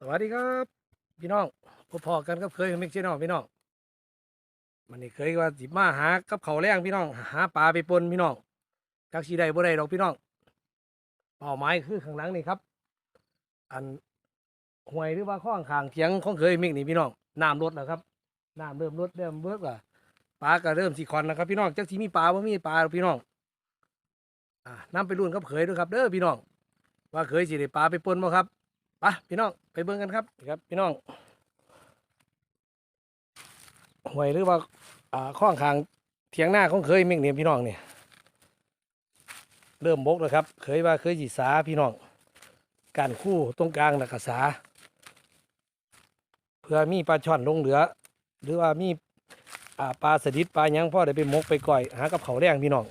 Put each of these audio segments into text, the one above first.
สวัสดีครับ พี่น้องพบพอกันกับเคยมิกซี่น้องพี่น้องมันนี่เคยว่าสิมาหากับเขาแรงพี่น้องหาปลาไปปนพี่น้องจักสีใดบ่ได้ดอกพี่น้องเป้าหมายคือข้างหลังนี่ครับ อันห่วยหรือว่าข้องขางเถียงของเคยมิกนี่พี่น้องน้ำลดแล้วครับน้ำเริ่มลดเริ่มเบิกว่าปลาก็เริ่มสีคอนแล้วครับพี่น้องจักสีมีปลาบ่มีปลาพี่น้องอ่าน้ำไปรุ่นกับเคยด้วยครับเด้อพี่น้อง ว่าเคยสิได้ปลาไปปนบ่ครับ ไปพี่น้องไปเบิ่งกันครับครับ พี่น้องหวยหรือว่าอ่าข้องคางเถียงหน้าของเคยเม่งเนี่ยพี่น้องเนี่ยเริ่มบกแล้วครับ เคยว่าเคยจีสาพี่น้อง การคู่ตรงกลางนักษา เพื่อมีปลาช่อนลงเหลือ หรือว่ามีปลาสดิดปลายังพ่อได้ไปมกไปก่อย หากับเขาแรงพี่น้อง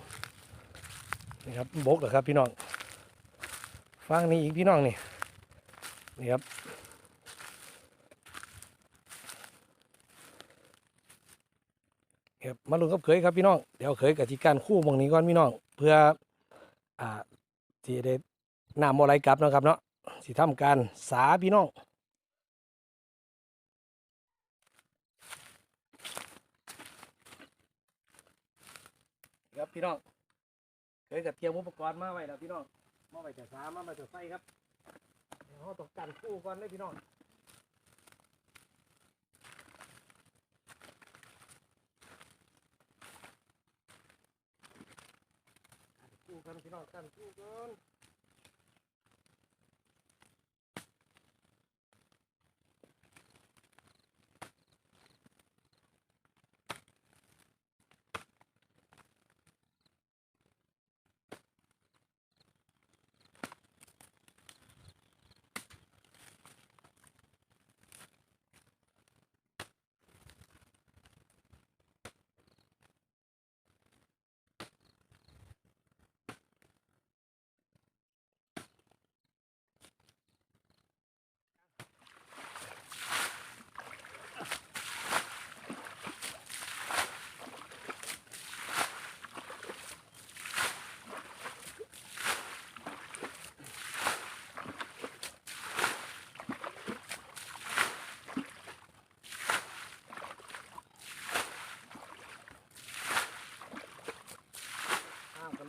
นี่ครับบกแล้วครับพี่น้องฟังนี่อีกพี่น้องนี่ นี่ครับครับมาลุ้นกับเขยครับพี่น้อง เดี๋ยวเขยกับที่การคู่มองนี้ก่อนพี่น้อง เพื่ออ่าที่ได้นำโมไรกลับนะครับเนาะสิทำการสาพี่น้องครับพี่น้องเคยกับเตรียมอุปกรณ์มาไว้แล้วพี่น้องมาไว้จะสามาไว้จะไฟครับ เดี๋ยวเราต้องกันคู่ก่อนเลยพี่น้องกันคู่กันพี่น้องกันคู่กัน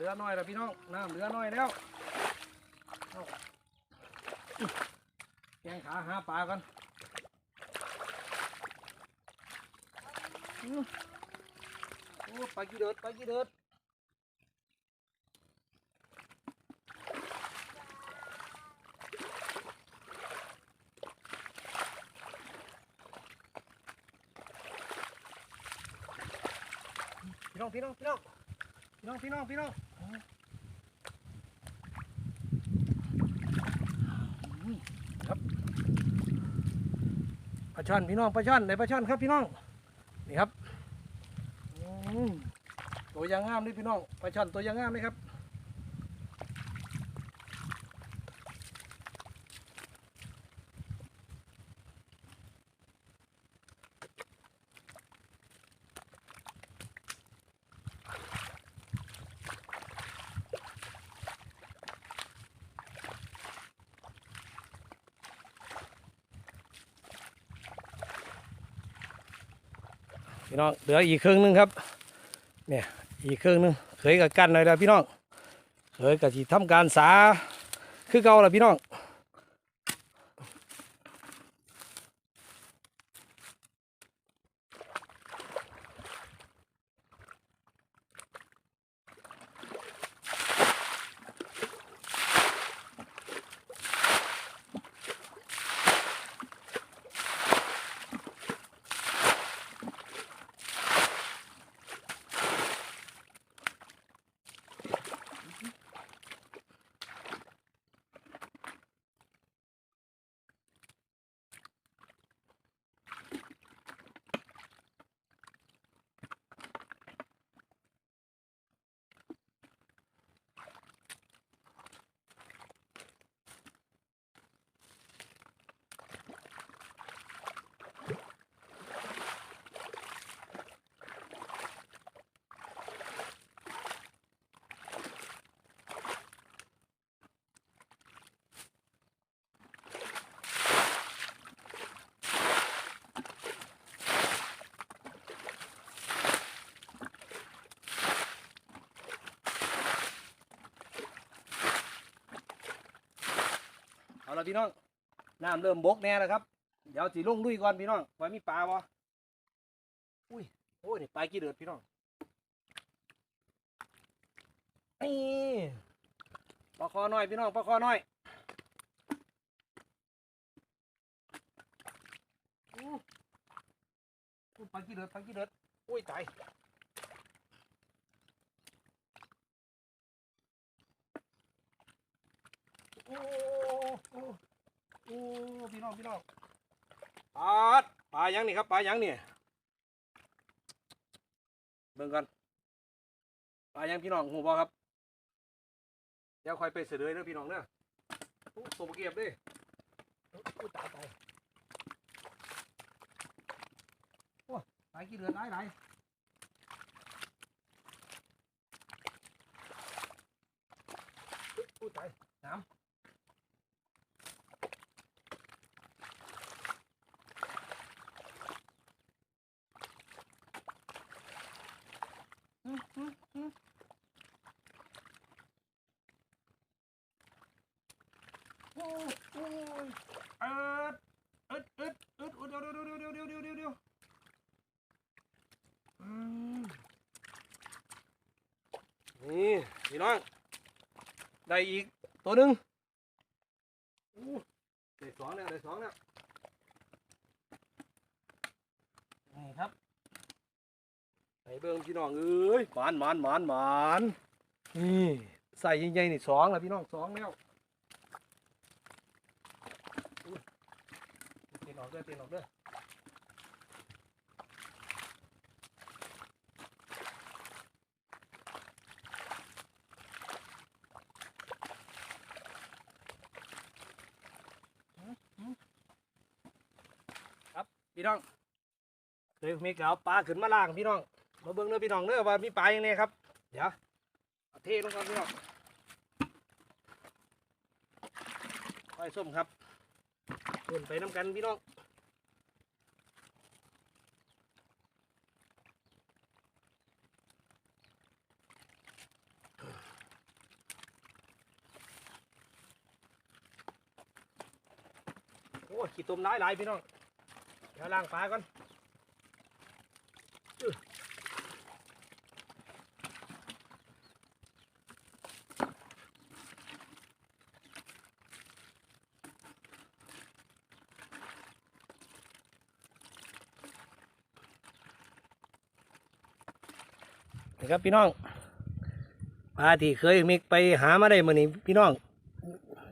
ลือน้อยแล้วพี่น้องน้ำเหลือน้อยแล้วแกงขาหาปลากันโอ้ปลากี่เดือดปลากี่เดือดพี่น้องพี่น้องพี่น้องพี่น้องพี่น้องพี่น้องอืมครับปลา ช่อนพี่น้องปลาช่อนไหนปลาช่อนครับพี่น้องนี่ครับตัวยางงามด้วยพี่น้องปลาช่อนตัวยางงามไหมครับ พี่น้องเหลืออีกครึ่งหนึงครับเนี่ยอีกครึ่งหนึงเคยกับกันหน่อยแล้วพี่น้องเคยกับที่ทำการสาคือเก่าแล้วพี่น้อง เละพี่น้องน้ำเริ่มบกแน่แล้วครับ เดี๋ยวสิลงลุยก่อนพี่น้องว่ามีปลาบ่อุ้ยโอ้ยนี่ปลากี่เดือดพี่น้องนี่ปลาคอน้อยพี่น้องปลาคอน้อยอู้ปลากี่เดือดปลากี่เดือดอุ้ยตายโอ้ โอ้โอ้พี่น้องพี่น้องปลาดปลายังนี่ครับปลายังนี่เบิ่งกันปลายังพี่น้องหูบ่ครับเดี๋ยวคอยไปเสดเลยเด้อพี่น้องเด้อโอ้ตัวเก็บเด้โอ้ยตายตายโอ้ยตายกี่เดือนหลายหลายโอ้ยโอ้ยตายน้ำ พี่น้อง ได้อีกตัวหนึ่งได้สองแล้วได้สองแล้ว นี่ครับไปเบิ่งพี่น้องเอ้ยหมานหมานหมานหมานนี่ใส่ใหญ่ๆนี่สองแล้วพี่น้องสองแล้วตีนออกด้วยตีนออกด้ว พี่น้องเคยมีเกเอาปลาขึ้นมาล่างพี่น้อง มาเบิ่งเด้อพี่น้องเด้อว่ามีปลาอย่างไรครับ เดี๋ยวเอาเทลงก่อนพี่น้องไว้ส้มครับส่วนไปน้ำกันพี่น้องโอ้ขี้ตุ่มหลายหลายพี่น้อง เดี๋ยวล้างปลาก่อนนี่ครับพี่น้องปลาที่เคยมิกไปหามาได้มื่อนี้พี่น้อง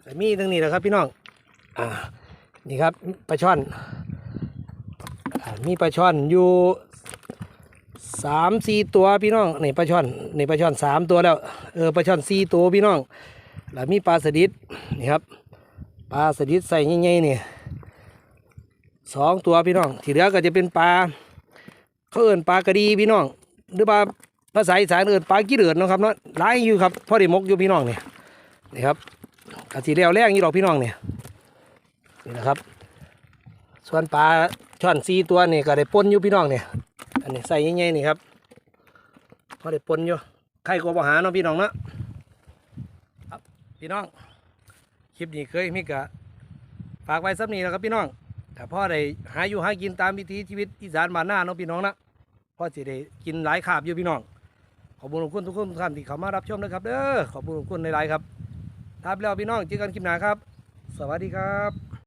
แต่มีตรงนี้แหละครับพี่น้องอ่านี่ครับปลาช่อน มีปลาช่อนอยู่สามสี่ตัวพี่น้องนี่ปลาช่อนนี่ปลาช่อนสามตัวแล้วเออปลาช่อนสี่ตัวพี่น้อง แล้วมีปลาสดิดนี่ครับปลาสดิดใส่ใหญ่ๆนี่สองตัวพี่น้อง ที่เหลือก็จะเป็นปลาเขาเอิ้นปลากระดีพี่น้อง หรือปลาภาษาอีสานเอิ้นปลากี้เดือดนะครับเนาะหลายอยู่ครับพ่อได้มกอยู่พี่น้องเนี่ยนี่ครับกะสีเลี้ยวแรงอยู่ดอกพี่น้องเนี่ยนี่นะครับ ส่วนปลา ช่อนซีตัวนี่ก็ได้ปนอยู่พี่น้องเนี่ยอันนี้ใส่ใหญ่ๆนี่ครับพอได้ปนอยู่ใครก็บ่หาเนาะพี่น้องเนาะครับพี่น้องคลิปนี้เคยมีกะฝากไว้สักนี้นะครับพี่น้องแต่พ่อได้หาอยู่หากินตามวิถีชีวิตอีสานบ้านหน้าเนาะพี่น้องนะพ่อสิได้กินหลายขาบอยู่พี่น้องขอบคุณทุกคนทุกคนทุกท่านที่เข้ามารับชมนะครับเด้อขอบคุณทุกคนหลายๆครับทับแล้วพี่น้องเจอกันคลิปหน้าครับ สวัสดีครับ